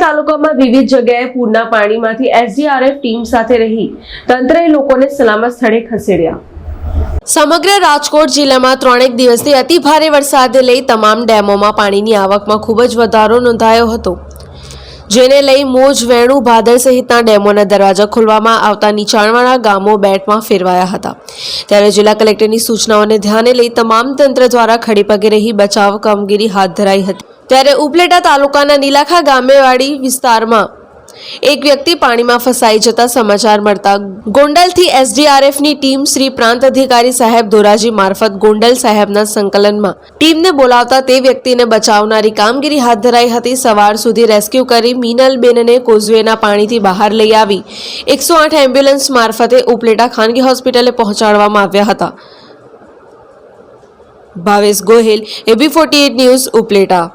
તાલુકામાં વિવિધ જગ્યાએ પૂરના પાણીમાંથી એસડીઆરએફ ટીમ સાથે રહી તંત્રએ લોકોને સલામત સ્થળે ખસેડ્યા. સમગ્ર રાજકોટ જિલ્લામાં ત્રણેક દિવસથી અતિ ભારે વરસાદને લઈ તમામ ડેમોમાં પાણીની આવકમાં ખૂબ જ વધારો નોંધાયો હતો. જેને લઈ મોજ, વેણુ, ભાદર સહિતના ડેમોના દરવાજા ખોલવામાં આવતા નીચાણવાળા ગામો બેટમાં ફેરવાયા હતા. ત્યારે જિલ્લા કલેક્ટરની સૂચનાઓને ધ્યાને લઈ તમામ તંત્ર દ્વારા ખડીપગે રહી બચાવ કામગીરી હાથ ધરાઈ હતી. ત્યારે ઉપલેટા તાલુકાના નીલાખા ગામેવાડી વિસ્તારમાં એક વ્યક્તિ પાણીમાં ફસાઈ જતા સમાચાર મળતા ગોંડલથી એસડીઆરએફની ટીમ શ્રી પ્રાંત અધિકારી સાહેબ ધોરાજી મારફત ગોંડલ સાહેબના સંકલનમાં ટીમને બોલાવતા તે વ્યક્તિને બચાવનારી કામગીરી હાથ ધરાઈ હતી. સવાર સુધી રેસ્ક્યુ કરી મીનલબેનને કોઝવેના પાણીથી બહાર લઈ આવી. એકસો આઠ એમ્બ્યુલન્સ મારફતે ઉપલેટા ખાનગી હોસ્પિટલે પહોંચાડવામાં આવ્યા હતા. Bhavesh Gohil, AB forty news, Upleta.